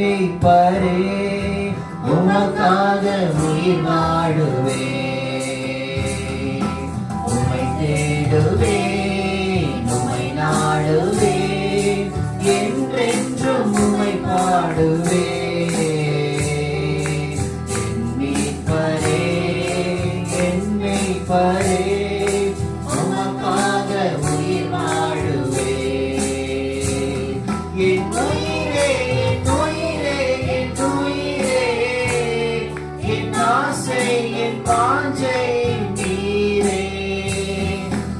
மெய்ப்பரே உமக்காக உயிர் நாடுவேன்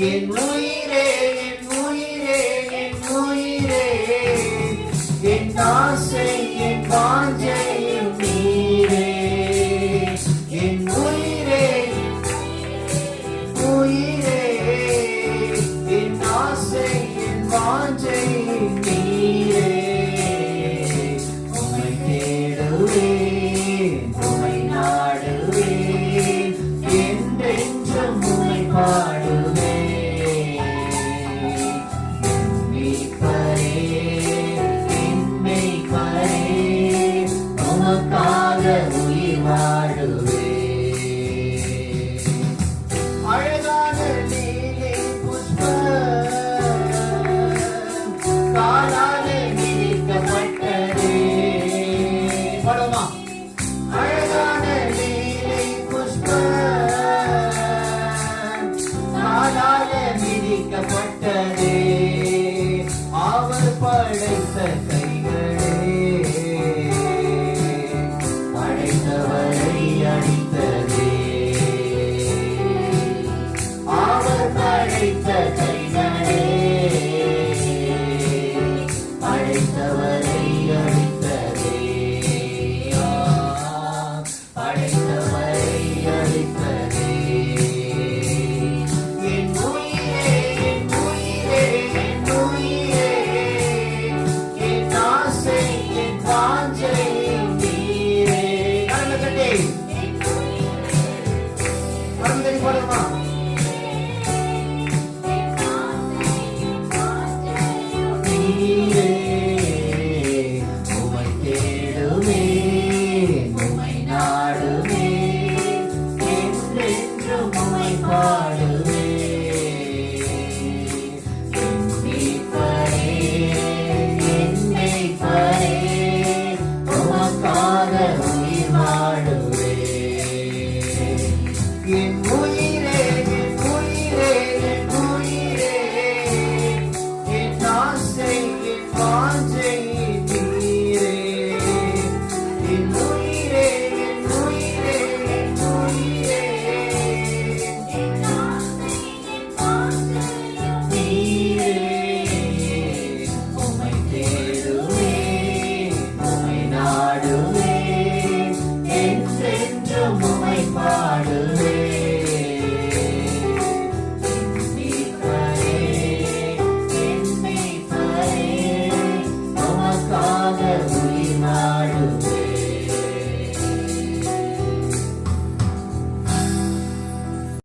¿Quién no iré? படைத்த கைகளே படைத்தவளை அடித்ததே. அவர் படைத்த Sunday for the month.